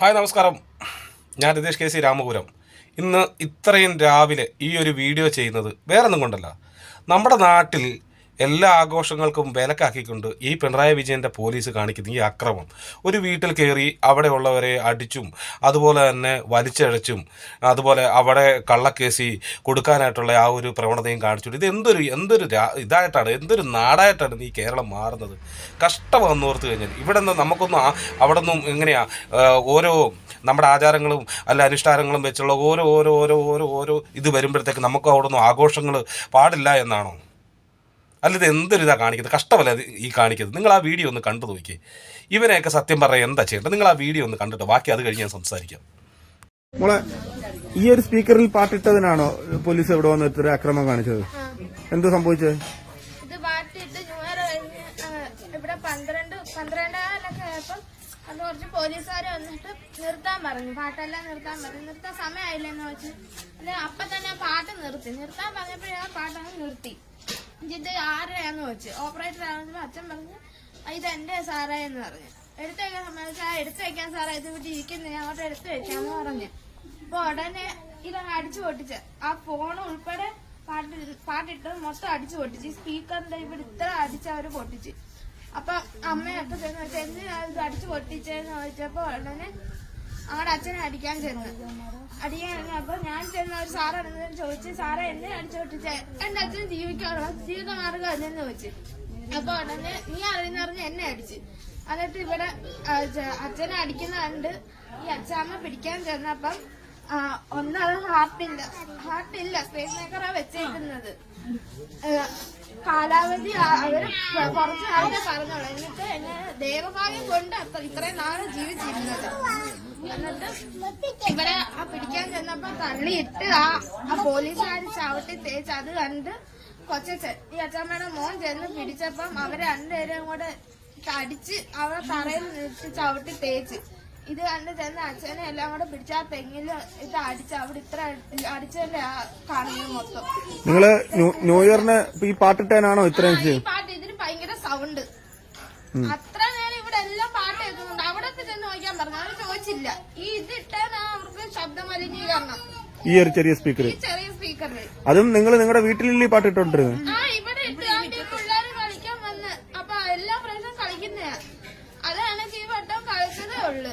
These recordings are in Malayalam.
ഹായ് നമസ്കാരം. ഞാൻ രതീഷ് കെ സി രാമപുരം. ഇന്ന് ഇത്രയും രാവിലെ ഈ ഒരു വീഡിയോ ചെയ്യുന്നത് വേറൊന്നും കൊണ്ടല്ല. നമ്മുടെ നാട്ടിൽ എല്ലാ ആഘോഷങ്ങൾക്കും വിലക്കാക്കിക്കൊണ്ട് ഈ പിണറായി വിജയന്റെ പോലീസ് കാണിക്കുന്ന ഈ അക്രമം. ഒരു വീട്ടിൽ കയറി അവിടെ ഉള്ളവരെ അടിച്ചും അതുപോലെ തന്നെ വലിച്ചഴച്ചും അതുപോലെ അവിടെ കള്ളക്കേസി കൊടുക്കാനായിട്ടുള്ള ആ ഒരു പ്രവണതയും കാണിച്ചു ഇത് എന്തൊരു എന്തൊരു ഇതായിട്ടാണ് എന്തൊരു നാടായിട്ടാണ് ഈ കേരളം മാറുന്നത്. കഷ്ടമാണെന്ന് ഓർത്ത് കഴിഞ്ഞാൽ ഇവിടെ നിന്ന് നമുക്കൊന്നും അവിടെ നിന്നും എങ്ങനെയാ ഓരോ നമ്മുടെ ആചാരങ്ങളും അല്ല അനുഷ്ഠാനങ്ങളും വെച്ചുള്ള ഓരോ ഓരോ ഓരോ ഓരോ ഇത് വരുമ്പോഴത്തേക്ക് നമുക്ക് അവിടെ നിന്നും ആഘോഷങ്ങൾ പാടില്ല എന്നാണോ? അല്ല ഇത് എന്തൊരു ഇതാണ് കാണിക്കുന്നത്? കഷ്ടമല്ല ഇത് ഈ കാണിക്കുന്നത്? നിങ്ങൾ ആ വീഡിയോ ഒന്ന് കണ്ടു നോക്കി ഇവനെയൊക്കെ സത്യം പറയാൻ എന്താ ചെയ്യേണ്ടത്? നിങ്ങൾ ആ വീഡിയോ ഒന്ന് കണ്ടിട്ട് ബാക്കി അത് കഴിഞ്ഞ് ഞാൻ സംസാരിക്കാം. മോളെ ഈ ഒരു സ്പീക്കറിൽ പാട്ടിട്ടതിനാണോ പോലീസ് എവിടെ വന്ന് ഇത്ര അക്രമം കാണിച്ചത്? എന്ത് സംഭവിച്ചത് ഇത് പാട്ടിട്ട് ഇവിടെ പന്ത്രണ്ട് പന്ത്രണ്ടാലൊക്കെ ആയപ്പം കുറച്ച് പോലീസുകാർ വന്നിട്ട് നിർത്താൻ പറഞ്ഞു. പാട്ടെല്ലാം നിർത്താൻ പറഞ്ഞു. നിർത്താൻ സമയമായില്ലെന്ന് വെച്ച്. അല്ലെ അപ്പൊ തന്നെ പാട്ട് നിർത്തി. നിർത്താൻ പറഞ്ഞപ്പോഴേ ആ പാട്ടങ്ങ് നിർത്തി. ഇത് ആരുടെയാന്ന് വെച്ച്. ഓപ്പറേറ്റർ ആണെന്ന് അച്ഛൻ പറഞ്ഞു ഇത് എന്റെ സാറേ എന്ന് പറഞ്ഞു. എടുത്തു വെക്കാൻ എടുത്തേക്കാൻ ആ എടുത്തു വെക്കാൻ സാറേ ഇത് ഇവിടെ എടുത്തു വെക്കാന്ന് പറഞ്ഞു. അപ്പൊ ഉടനെ ഇതങ്ങ് അടിച്ചു പൊട്ടിച്ച് ആ ഫോൺ ഉൾപ്പെടെ പാട്ട് പാട്ടിട്ട് മൊത്തം അടിച്ചു പൊട്ടിച്ച്. സ്പീക്കറിന്റെ ഇവിടെ ഇത്ര അടിച്ച് അവർ പൊട്ടിച്ച്. അപ്പൊ അമ്മയൊക്കെ ചെന്ന് വെച്ചാൽ എന്തിനാ ഇത് അടിച്ചു പൊട്ടിച്ചെന്ന് ചോദിച്ചപ്പോ ഉടനെ അവിടെ അച്ഛനെ അടിക്കാൻ ചെന്ന്. അടിക്കാൻ അപ്പൊ ഞാൻ ചെന്ന ഒരു സാറാണെന്ന് ചോദിച്ചു സാറേ എന്നെ അടിച്ചു പൊട്ടിച്ചേ? എന്റെ അച്ഛൻ ജീവിക്കാനുള്ള ജീവിതമാർഗം അല്ലെന്ന് ചോദിച്ചു. അപ്പൊ ഉടനെ നീ അറിയുന്ന പറഞ്ഞ് എന്നെ അടിച്ച്. എന്നിട്ട് ഇവിടെ അച്ഛനെ അടിക്കുന്ന കണ്ട് ഈ അച്ഛാമ്മ പിടിക്കാൻ ചെന്നപ്പം ഒന്നത് ഹാർട്ടില്ല ഹാർട്ടില്ല സ്പേസ് മേക്കറാ വെച്ചേക്കുന്നത്. കാലാവധി അവർ കുറച്ച് നാളെ പറഞ്ഞോളൂ. എന്നിട്ട് എന്നെ ദേവഭാഗ്യം കൊണ്ട് അത്ര ഇത്രയും നാളെ ജീവിച്ചിരുന്നത്. എന്നിട്ട് ഇവരെ ആ പിടിക്കാൻ ചെന്നപ്പോ തള്ളിയിട്ട് ആ ആ പോലീസുകാർ ചവിട്ടി തേച്ച് അത് കണ്ട് കൊച്ചച്ഛൻ ഈ അച്ഛമ്മയുടെ മോൻ ചെന്ന് പിടിച്ചപ്പം അവരെ രണ്ടുപേരും കൂടെ അടിച്ച് അവരെ തറയിൽ ചവിട്ടി തേച്ച്. ഇത് കണ്ട് ചെന്ന് അച്ഛനെ എല്ലാം കൂടെ പിടിച്ച് ആ തെങ്ങിൽ ഇത് അടിച്ച് അവിടെ ഇത്ര അടിച്ചല്ലേ ആ കാണുന്നത് മൊത്തം. നിങ്ങൾ ന്യൂ- ന്യൂ ഇയറിന് ഈ പാട്ടിട്ടതിനാണോ ഇത്രയും ഈ പാട്ട് ഇതിന് ഭയങ്കര സൗണ്ട് അത്ര നേരം ഇവിടെ എല്ലാം പാട്ട് കേൾക്കുന്നുണ്ട്. അവിടെ ചെന്ന് നോക്കാൻ പറഞ്ഞു. അവർ ചോദിച്ചില്ല. ഈ ഇത് ഇട്ടാൽ അവർക്ക് ശബ്ദ മലിനീകരണം ഈ ഒരു ചെറിയ സ്പീക്കർ ഈ ചെറിയ സ്പീക്കറിൽ അതും നിങ്ങൾ നിങ്ങളുടെ വീട്ടിലല്ലേ ഈ പാട്ടിട്ടോണ്ടിരുന്നത് ആ ഇവിടെ ഇട്ട് ആണ്ട് ഈ പിള്ളേര് കളിക്കാൻ വന്ന്. അപ്പൊ എല്ലാ പ്രാവശ്യം കളിക്കുന്നയാ. അതാണ് ഈ വട്ടം കളിച്ചതേ ഉള്ളു.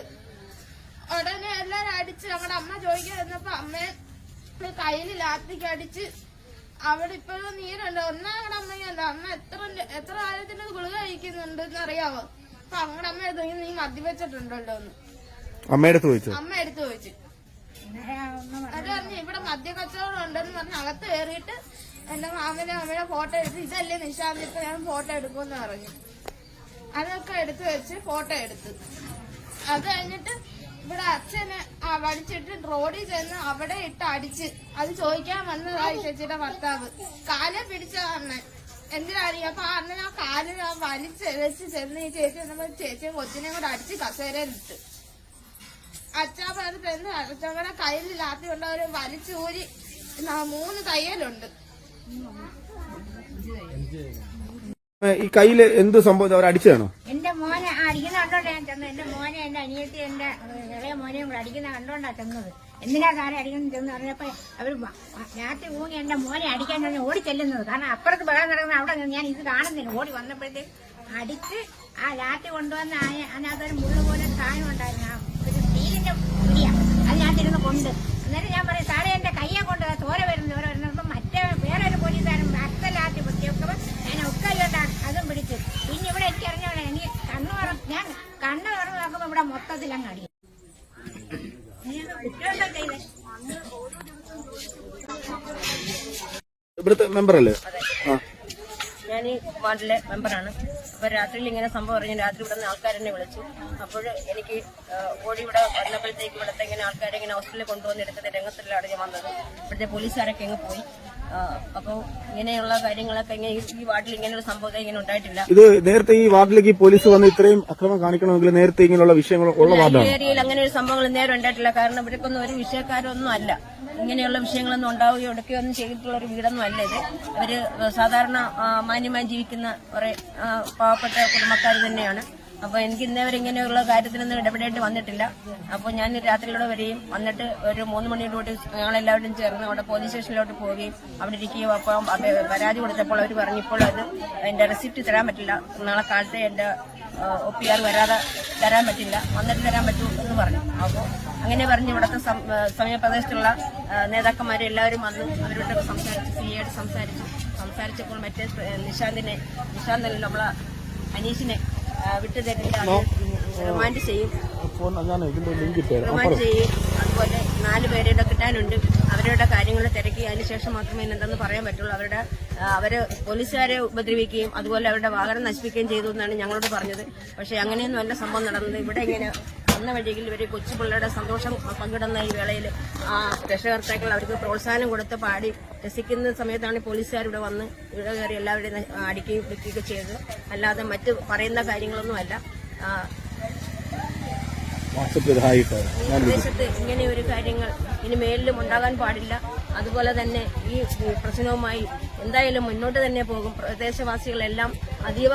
ഉടനെ എല്ലാരും അടിച്ച് നമ്മുടെ അമ്മ ചോദിക്കാൻ വന്നപ്പോ അമ്മയെ കയ്യിൽ ലാത്തിക്ക് അടിച്ച് അവിടെ ഇപ്പോഴും നീരുണ്ട്. ഒന്നാം ഞങ്ങളുടെ അമ്മയ്ക്കല്ല അമ്മ എത്ര എത്ര കാലത്തിന് ഗുളിക കഴിക്കുന്നുണ്ട് അറിയാവോ? അപ്പൊ അങ്ങടെ അമ്മ എടുത്ത് നീ മദ്യപിച്ചിട്ടുണ്ടല്ലോ എന്ന്. അമ്മ എടുത്ത് ചോദിച്ചു അമ്മ എടുത്ത് ചോദിച്ചു അത് പറഞ്ഞു ഇവിടെ മദ്യ കച്ചവടം ഉണ്ടെന്ന് പറഞ്ഞ് അകത്ത് കയറിയിട്ട് എന്റെ മാമനെ അമ്മയുടെ ഫോട്ടോ എടുത്ത് ഇതല്ലേ നിശാന്ത് ഇപ്പൊ ഞാൻ ഫോട്ടോ എടുക്കുമെന്ന് പറഞ്ഞു. അതൊക്കെ എടുത്തു വെച്ച് ഫോട്ടോ എടുത്തു. അത് കഴിഞ്ഞിട്ട് ഇവിടെ അച്ഛന് വടിച്ചിട്ട് റോഡിൽ ചെന്ന് അവിടെ ഇട്ട് അടിച്ച്. അത് ചോദിക്കാൻ വന്നതായി ചേച്ചിയുടെ ഭർത്താവ്. കാലെ പിടിച്ച അണ്ണൻ എന്തിനാണ് അപ്പൊ അണ്ണൻ ആ കാലിൽ ആ വലിച്ചെഴച്ച് ചെന്ന് ഈ ചേച്ചി വന്നപ്പോ ചേച്ചിയെ കൊച്ചിനെ കൂടെ അടിച്ച് കസേരയിലിട്ട് അച്ചാപ്പനത്ത് ചെന്ന് അച്ഛമ്മയുടെ കയ്യിൽ ലാത്തി അവർ വലിച്ചൂരി മൂന്ന് തയ്യലുണ്ട്. ഈ കയ്യിൽ എന്ത് സംഭവം? അവർ അടിച്ചതാണോ? അടിക്കുന്ന കണ്ടോണ്ടാ ഞാൻ ചെന്നത്? എന്റെ മോനെ എന്റെ അനിയത്തി എന്റെ ഇളയ മോനെയും കൂടെ അടിക്കുന്ന കണ്ടോണ്ടാ ചെന്നത്. എന്തിനാ സാറെ അടിക്കുന്നത് ചെന്ന് പറഞ്ഞപ്പോ അവർ രാത്രി ഊങ്ങി എന്റെ മോനെ അടിക്കാൻ ഞാൻ ഓടി ചെല്ലുന്നത്. കാരണം അപ്പുറത്ത് ബഹളം നടക്കുന്ന അവിടെ ഞാൻ ഇത് കാണുന്നില്ല. ഓടി വന്നപ്പോഴത്തേക്ക് അടിച്ച് ആ ലാത്തി കൊണ്ടുവന്ന അതിനകത്തൊരു മുള്ളു പോലെ സാധനം ഉണ്ടായിരുന്നു. ആ ഒരു സ്റ്റീലിന്റെ പിടിയാ അതിനകത്തിരുന്ന് കൊണ്ട്. എന്നിട്ട് ഞാൻ പറയും സാറേ എന്റെ കയ്യെ കൊണ്ട് തോര വരുന്നു ചോര വരുന്നപ്പോ മറ്റേ വേറെ ഒരു പോലീസുകാരൻ അത്ത ലാത്തി പൊട്ടിയപ്പോ ഞാൻ ഒക്കെ കൊണ്ട് അതും പിടിച്ചു പിന്നെ ഇവിടെ എനിക്ക് അറിഞ്ഞോളെ എനിക്ക് കണ്ണു തുറ ഞാൻ കണ്ണു തുറന്ന് നോക്കുമ്പോ ഇവിടെ മൊത്തത്തിൽ അങ്ങ് അടി കുറ്റം എന്താ ചെയ്തേ ഇവിടുത്തെ മെമ്പറല്ലേ ആ ഞാൻ ഈ വാർഡിലെ മെമ്പറാണ് അപ്പൊ രാത്രിയിൽ ഇങ്ങനെ സംഭവം അറിഞ്ഞു രാത്രി ഇവിടെ നിന്ന് ആൾക്കാരെന്നെ വിളിച്ചു. അപ്പോൾ എനിക്ക് ഓടി ഇവിടെ വന്നപ്പോഴത്തേക്ക് ഇവിടുത്തെ ഇങ്ങനെ ആൾക്കാരെ ഇങ്ങനെ ഹോസ്റ്റലിൽ കൊണ്ടുവന്ന് എടുക്കുന്ന രംഗത്തിലാണ് ഞാൻ വന്നത്. ഇവിടുത്തെ പോലീസുകാരൊക്കെ ഇങ്ങ് പോയി. അപ്പോൾ ഇങ്ങനെയുള്ള കാര്യങ്ങളൊക്കെ ഇങ്ങനെ ഈ- വാർഡിൽ ഇങ്ങനെ ഒരു സംഭവം ഇങ്ങനെ ഉണ്ടായിട്ടില്ല. ഇത് നേരത്തെ ഈ വാർഡിലേക്ക് പോലീസ് വന്ന് ഇത്രയും അക്രമം കാണിക്കണമെങ്കിൽ നേരത്തെ ഇങ്ങനെയുള്ള വിഷയങ്ങൾ ഉള്ള വാർഡാണ്? ഏരിയയിൽ അങ്ങനെ ഒരു സംഭവങ്ങൾ നേരെ ഉണ്ടായിട്ടില്ല. കാരണം ഇവർക്കൊന്നും ഒരു വിഷയക്കാരൊന്നും അല്ല. ഇങ്ങനെയുള്ള വിഷയങ്ങളൊന്നും ഉണ്ടാവുകയോ എടുക്കുകയോ ഒന്നും ചെയ്തിട്ടുള്ള ഒരു വീടൊന്നും അല്ല ഇത്. അവർ സാധാരണ മാന്യമായി ജീവിക്കുന്ന കുറെ പാവപ്പെട്ട കുടുംബക്കാർ തന്നെയാണ്. അപ്പൊ എനിക്ക് ഇന്നേവരെ ഇങ്ങനെയുള്ള കാര്യത്തിനൊന്നും ഇടപെടേണ്ടി വന്നിട്ടില്ല. അപ്പോൾ ഞാൻ രാത്രിയിലൂടെ വരികയും വന്നിട്ട് ഒരു മൂന്ന് മണിയോടുകൂടി ഞങ്ങളെല്ലാവരും ചേർന്ന് അവിടെ പോലീസ് സ്റ്റേഷനിലോട്ട് പോവുകയും അവിടെ ഇരിക്കുകയും അപ്പൊ പരാതി കൊടുത്തപ്പോൾ അവർ പറഞ്ഞു ഇപ്പോൾ അത് അതിന്റെ റെസിപ്റ്റ് തരാൻ പറ്റില്ല. നാളെ കാലത്തെ എന്റെ ഒ പി ആർ വരാതെ തരാൻ പറ്റില്ല. വന്നിട്ട് തരാൻ പറ്റൂ എന്ന് പറഞ്ഞു. അപ്പോൾ അങ്ങനെ പറഞ്ഞ് ഇവിടുത്തെ സമീപപ്രദേശത്തുള്ള നേതാക്കന്മാരെ എല്ലാവരും വന്ന് അവരോട് സംസാരിച്ച് സി ആയിട്ട് സംസാരിച്ചു സംസാരിച്ചപ്പോൾ മറ്റേ നിശാന്തിനെ നിശാന്തല്ല നമ്മളെ അനീഷിനെ ആ, വിട്ടു തരില്ല റിമാൻഡ് ചെയ്യും. റിമാൻഡ് ചെയ്യും. അതുപോലെ നാല് പേരുടെ കിട്ടാനുണ്ട്. അവരുടെ കാര്യങ്ങൾ തിരക്കി. അതിനുശേഷം മാത്രമേ ഇന്ന് എന്തെന്ന് പറയാൻ പറ്റുള്ളൂ. അവരുടെ അവർ പോലീസുകാരെ ഉപദ്രവിക്കുകയും അതുപോലെ അവരുടെ വാഹനം നശിപ്പിക്കുകയും ചെയ്തു എന്നാണ് ഞങ്ങളോട് പറഞ്ഞത്. പക്ഷെ അങ്ങനെയൊന്നും അല്ല സംഭവം നടന്നത്. ഇവിടെ ഇങ്ങനെ വന്ന വഴിയിൽ ഇവർ കൊച്ചു പിള്ളേരുടെ സന്തോഷം പങ്കിടുന്ന ഈ വേളയിൽ ആ രക്ഷകർത്താക്കൾ അവർക്ക് പ്രോത്സാഹനം കൊടുത്ത് പാടി രസിക്കുന്ന സമയത്താണ് പോലീസുകാർ ഇവിടെ വന്ന് ഇവിടെ കയറി എല്ലാവരും അടിക്കുകയും പിടിക്കുകയൊക്കെ ചെയ്തത്. അല്ലാതെ മറ്റ് പറയുന്ന കാര്യങ്ങളൊന്നുമല്ല ഈ പ്രദേശത്ത് ഇങ്ങനെ ഒരു കാര്യങ്ങൾ ഇനി മേലിലും ഉണ്ടാകാൻ പാടില്ല. അതുപോലെ തന്നെ ഈ പ്രശ്നവുമായി എന്തായാലും മുന്നോട്ട് തന്നെ പോകും. പ്രദേശവാസികളെല്ലാം അതീവ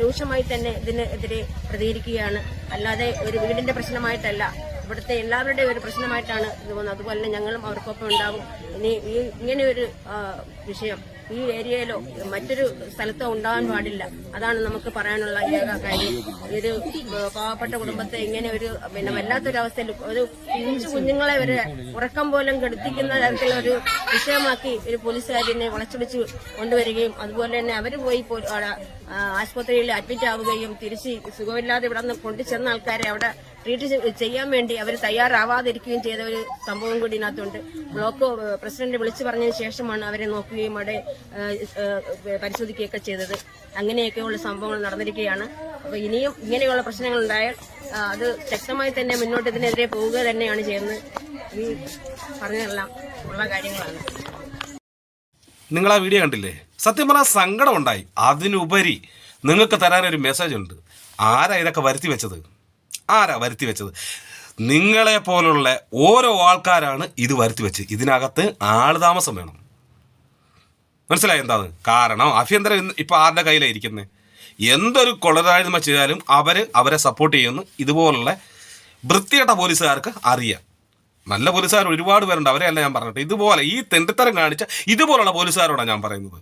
രൂക്ഷമായി തന്നെ ഇതിനെതിരെ പ്രതികരിക്കുകയാണ്. അല്ലാതെ ഒരു വീടിന്റെ പ്രശ്നമായിട്ടല്ല. ഇവിടുത്തെ എല്ലാവരുടെയും ഒരു പ്രശ്നമായിട്ടാണ് ഇത് പോകുന്നത് അതുപോലെ തന്നെ ഞങ്ങളും അവർക്കൊപ്പം ഉണ്ടാകും. ഇനി ഈ ഇങ്ങനെ ഒരു വിഷയം ഈ ഏരിയയിലോ മറ്റൊരു സ്ഥലത്തോ ഉണ്ടാകാൻ പാടില്ല. അതാണ് നമുക്ക് പറയാനുള്ള ഏക കാര്യം. ഒരു പാവപ്പെട്ട കുടുംബത്തെ ഇങ്ങനെ ഒരു പിന്നെ വല്ലാത്തൊരവസ്ഥയിൽ ഒരു കുഞ്ഞു കുഞ്ഞുങ്ങളെ വരെ ഉറക്കം പോലും കെടുത്തിക്കുന്ന തരത്തിലുള്ള ഒരു വിഷയമാക്കി ഒരു പോലീസുകാരിനെ വളച്ചൊടിച്ച് കൊണ്ടുവരികയും അതുപോലെ തന്നെ അവർ പോയി ആശുപത്രിയിൽ അഡ്മിറ്റ് ആവുകയും തിരിച്ച് സുഖമില്ലാതെ ഇവിടെ നിന്ന് കൊണ്ടുചെന്ന ആൾക്കാരെ അവിടെ ട്രീറ്റ് ചെയ്യാൻ വേണ്ടി അവർ തയ്യാറാവാതിരിക്കുകയും ചെയ്ത ഒരു സംഭവം കൂടി ഇതിനകത്തുണ്ട്. ബ്ലോക്ക് പ്രസിഡന്റ് വിളിച്ചു പറഞ്ഞതിന് ശേഷമാണ് അവരെ നോക്കുകയും അവിടെ പരിശോധിക്കുകയൊക്കെ ചെയ്തത്. അങ്ങനെയൊക്കെയുള്ള സംഭവങ്ങൾ നടന്നിരിക്കുകയാണ്. അപ്പോൾ ഇനിയും ഇങ്ങനെയുള്ള പ്രശ്നങ്ങൾ ഉണ്ടായാൽ അത് ശക്തമായി തന്നെ മുന്നോട്ട് ഇതിനെതിരെ പോവുക തന്നെയാണ് ചെയ്യുന്നത്. ഈ പറഞ്ഞതെല്ലാം ഉള്ള കാര്യങ്ങളാണ്. നിങ്ങൾ ആ വീഡിയോ കണ്ടില്ലേ? സത്യം പറഞ്ഞാൽ സങ്കടം ഉണ്ടായി അതിനുപരി നിങ്ങൾക്ക് തരാനൊരു മെസ്സേജ് ഉണ്ട്. ആരാ ഇതൊക്കെ വരുത്തി വെച്ചത്? ആരാ വരുത്തി വെച്ചത്? നിങ്ങളെ പോലുള്ള ഓരോ ആൾക്കാരാണ് ഇത് വരുത്തി വെച്ചത് ഇതിനകത്ത് ആളുതാമസം വേണം. മനസ്സിലായി എന്താണ് കാരണം ആഭ്യന്തരം ഇപ്പോൾ ആരുടെ കയ്യിലാണ് ഇരിക്കുന്നത് എന്തൊരു കൊളരായ്മ ചെയ്താലും അവർ അവരെ സപ്പോർട്ട് ചെയ്യുന്നു. ഇതുപോലുള്ള വൃത്തികെട്ട പോലീസുകാർക്ക് അറിയാം. നല്ല പോലീസുകാർ ഒരുപാട് പേരുണ്ട്. അവരെയല്ല ഞാൻ പറഞ്ഞിട്ട് ഇതുപോലെ ഈ തെണ്ടിത്തരം കാണിച്ച ഇതുപോലുള്ള പോലീസുകാരോടാണ് ഞാൻ പറയുന്നത്.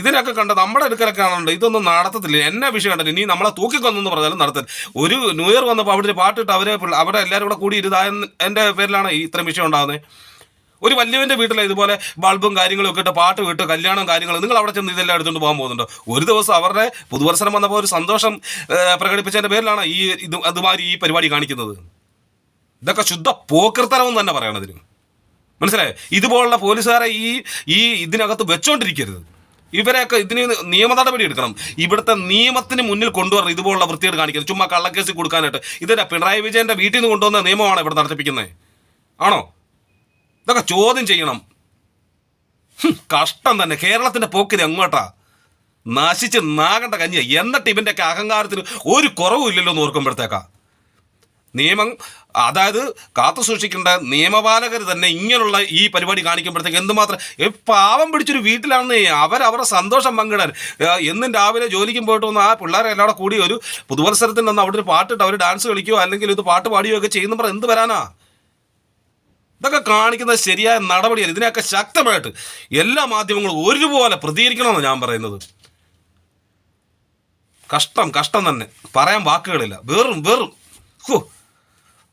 ഇതിനൊക്കെ കണ്ട് നമ്മുടെ അടുക്കലൊക്കെ കാണുന്നുണ്ട് ഇതൊന്നും നടത്തത്തില്ല. എന്നെ വിഷയം കണ്ടില്ല ഇനി നമ്മളെ തൂക്കിക്കൊന്നെന്ന് പറഞ്ഞാലും നടത്തരുത്. ഒരു ന്യൂ ഇയർ വന്നപ്പോൾ അവിടെ പാട്ടിട്ട് അവരെ അവിടെ എല്ലാവരും കൂടെ കൂടി ഇരുതായെന്ന് എന്റെ പേരിലാണ് ഈ ഇത്രയും വിഷയം ഉണ്ടാകുന്നത് ഒരു വലിയവന്റെ വീട്ടിലെ ഇതുപോലെ ബൾബും കാര്യങ്ങളും ഒക്കെ ഇട്ട് പാട്ട് വിട്ട് കല്യാണം കാര്യങ്ങളും നിങ്ങൾ അവിടെ ചെന്ന് ഇതെല്ലാം എടുത്തുകൊണ്ട് പോകാൻ പോകുന്നുണ്ടോ? ഒരു ദിവസം അവരുടെ പുതുവത്സരം വന്നപ്പോൾ ഒരു സന്തോഷം പ്രകടിപ്പിച്ചതിന്റെ പേരിലാണ് ഈ ഇത് അതുമാതിരി ഈ പരിപാടി കാണിക്കുന്നത്. ഇതൊക്കെ ശുദ്ധ പോക്കർത്തരം എന്ന് തന്നെ പറയണതിന് മനസ്സിലായോ? ഇതുപോലുള്ള പോലീസുകാരെ ഈ ഈ ഇതിനകത്ത് വെച്ചോണ്ടിരിക്കരുത്. ഇവരെയൊക്കെ ഇതിന് നിയമ നടപടി എടുക്കണം. ഇവിടുത്തെ നിയമത്തിന് മുന്നിൽ കൊണ്ടുവരണം. ഇതുപോലുള്ള വൃത്തിയോട് കാണിക്കുന്നത്. ചുമ്മാ കള്ളക്കേസ് കൊടുക്കാനായിട്ട്. ഇതിന്റെ പിണറായി വിജയന്റെ വീട്ടിൽ നിന്ന് കൊണ്ടുവന്ന നിയമമാണ് ഇവിടെ നടത്തിപ്പിക്കുന്നത് ആണോ? ഇതൊക്കെ ചോദ്യം ചെയ്യണം. കഷ്ടം തന്നെ. കേരളത്തിന്റെ പോക്കിന് എങ്ങോട്ടാ നശിച്ച് നാകണ്ട കഞ്ഞിയ. എന്നിട്ട് ഇവന്റെയൊക്കെ അഹങ്കാരത്തിന് ഒരു കുറവും ഇല്ലല്ലോ എന്ന് ഓർക്കുമ്പോഴത്തേക്കാ. നിയമം അതായത് കാത്തു സൂക്ഷിക്കേണ്ട നിയമപാലകർ തന്നെ ഇങ്ങനെയുള്ള ഈ പരിപാടി കാണിക്കുമ്പോഴത്തേക്ക് എന്തുമാത്രം പാവം പിടിച്ചൊരു വീട്ടിലാണ് അവരവരുടെ സന്തോഷം പങ്കിടാൻ. എന്നും രാവിലെ ജോലിക്കും പോയിട്ട് വന്ന് ആ പിള്ളേരെ എല്ലാവരും കൂടെ ഒരു പുതുവത്സരത്തിന് വന്ന് അവിടെ ഒരു പാട്ടിട്ട് അവർ ഡാൻസ് കളിക്കുകയോ അല്ലെങ്കിൽ ഇത് പാട്ട് പാടുകയോ ഒക്കെ ചെയ്യുന്ന പറഞ്ഞാൽ എന്ത് വരാനാ? ഇതൊക്കെ കാണിക്കുന്നത് ശരിയായ നടപടിയല്ല. ഇതിനെയൊക്കെ ശക്തമായിട്ട് എല്ലാ മാധ്യമങ്ങളും ഒരുപോലെ പ്രതികരിക്കണമെന്ന് ഞാൻ പറയുന്നത്. കഷ്ടം കഷ്ടം തന്നെ. പറയാൻ വാക്കുകളില്ല. വെറും വെറും. ഹോ.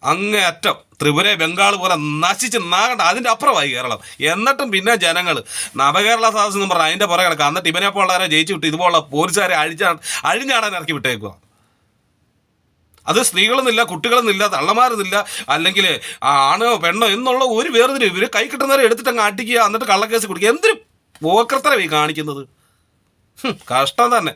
അങ്ങേ അറ്റം ത്രിപുര ബംഗാൾ പോലെ നശിച്ച് നാകണ്ട. അതിന്റെ അപ്പുറമായി കേരളം. എന്നിട്ടും പിന്നെ ജനങ്ങൾ നവകേരള സദസ് എന്ന് പറഞ്ഞാൽ അതിന്റെ പുറകെ കിടക്കുക. എന്നിട്ട് ഇവനെ പോലുള്ളവരെ ജയിച്ചു വിട്ട് ഇതുപോലുള്ള പോലീസുകാരെ അഴിച്ചാ അഴിഞ്ഞാടാൻ ഇറക്കി വിട്ടേക്കുക അത് സ്ത്രീകളെന്നില്ല കുട്ടികളെന്നില്ല തള്ളമാരെന്നില്ല അല്ലെങ്കിൽ ആണോ പെണ്ണോ എന്നുള്ള ഒരു വേർതിരിവ് ഇവർ കൈ കിട്ടുന്നവരെ എടുത്തിട്ട് അങ്ങ് അടിക്കുക എന്നിട്ട് കള്ളക്കേസ് കുടിക്കുക. എന്തൊരു പോക്കർത്തരം ഈ കാണിക്കുന്നത്. കഷ്ടം തന്നെ.